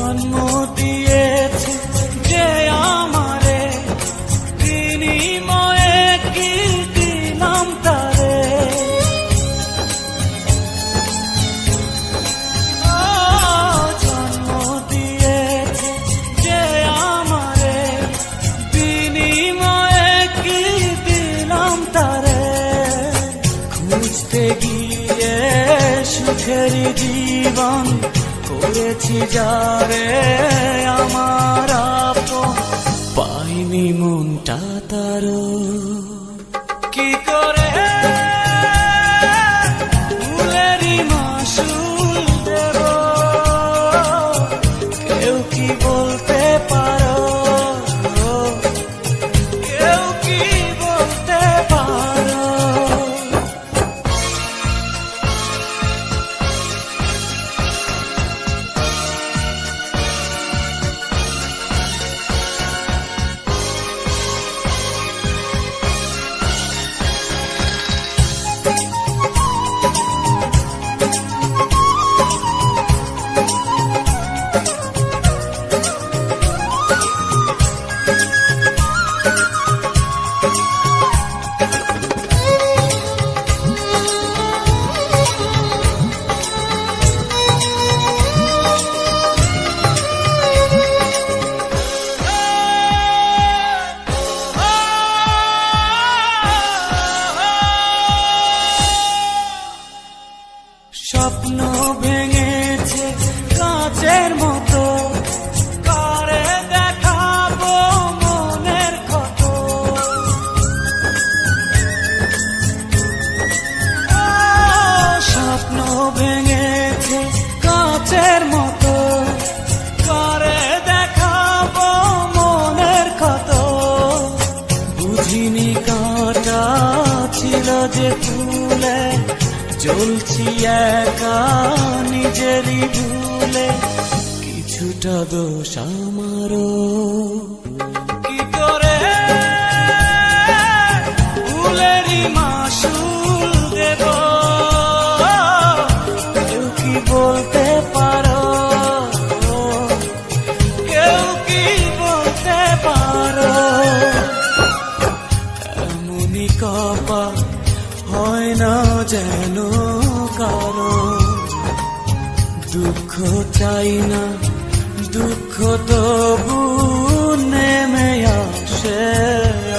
জন্ম দিয়েছে যে আমারে। বিনিময়ে কি দিলাম তারে? জন্ম দিয়েছে যে আমারে। বিনিময়ে দিলাম তারে? খুঁজতে গিয়ে সুখের জীবন করেছি যারে আমার পাইনি মনটা তার কি করে স্বপ্ন ভেঙেছে কাচের মতো। কারে দেখাবো মনের স্বপ্ন ভেঙেছে কাচের মতো। কারে দেখাবো মনের কত বুঝিনি কাটা ছিল যে ফুলে জ্বলছি একা নিজেরই ভুলে। কিছুটা দোষ আমারও। কি করে? ফুলেরই মাসুল দেব। কেউ কি বলতে পারো? কেউ কি বলতে পারো? এমনই কপাল হয় না যেন কারও। দুঃখ চাই না দুঃখ তবু নেমে আসে।